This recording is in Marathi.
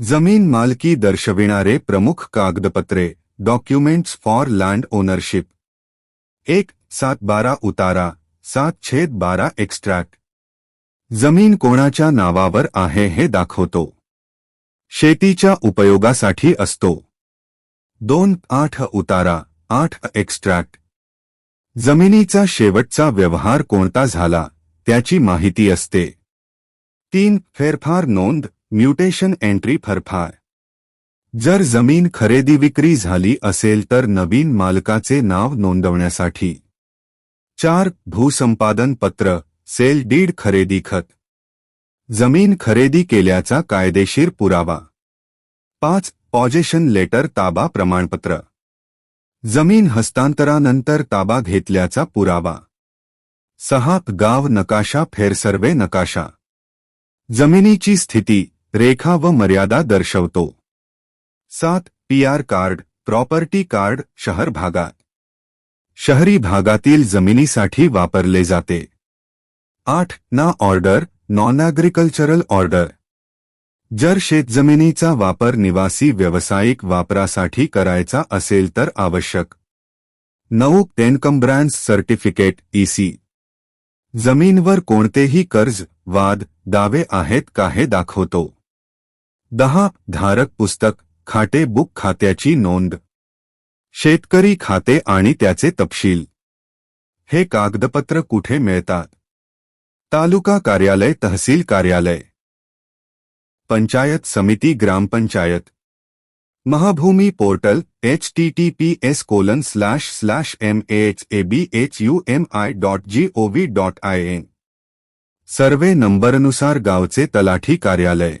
जमीन मालकी दर्शविणारे प्रमुख कागदपत्रे डॉक्युमेंट्स फॉर लँड ओनरशिप एक सात बारा उतारा सात छेद बारा एक्स्ट्रॅक्ट जमीन कोणाच्या नावावर आहे हे दाखवतो. शेतीच्या उपयोगासाठी असतो. दोन आठ उतारा आठ एक्स्ट्रॅक्ट जमिनीचा शेवटचा व्यवहार कोणता झाला त्याची माहिती असते. तीन फेरफार नोंद म्युटेशन एंट्री फरफार. जर जमीन खरेदी विक्री झाली असेल तर नवीन मालकाचे नाव नोंदवण्यासाठी. चार भूसंपादन पत्र सेल डीड खरेदी खत. जमीन खरेदी केल्याचा कायदेशीर पुरावा. पाच पॉजेशन लेटर ताबा प्रमाणपत्र. जमीन हस्तांतरानंतर ताबा घेतल्याचा पुरावा. सहा गाव नकाशा फेरसर्वे नकाशा. जमिनीची स्थिती रेखा व मर्यादा दर्शवतो. सात पीआर कार्ड प्रॉपर्टी कार्ड शहर भागात शहरी भागातील जमिनीसाठी वापरले जाते. आठ ना ऑर्डर नॉन ॲग्रिकल्चरल ऑर्डर जर शेतजमिनीचा वापर निवासी व्यावसायिक वापरासाठी करायचा असेल तर आवश्यक. नऊ एन्कम्ब्रॅन्स सर्टिफिकेट ईसी जमीनवर कोणतेही कर्ज वाद दावे आहेत का हे दाखवतो. दहा धारक पुस्तक खाते बुक खात्याची नोंद. शेतकरी खाते आणि त्याचे तपशील. हे कागदपत्र कुठे मिळतात? तालुका कार्यालय तहसील कार्यालय. पंचायत समिती ग्रामपंचायत. Mahabhumi portal H T T P S colon slash slash M H A B H U M I dot G O V dot I N. Survey नंबरनुसार गावचे तलाठी कार्यालय.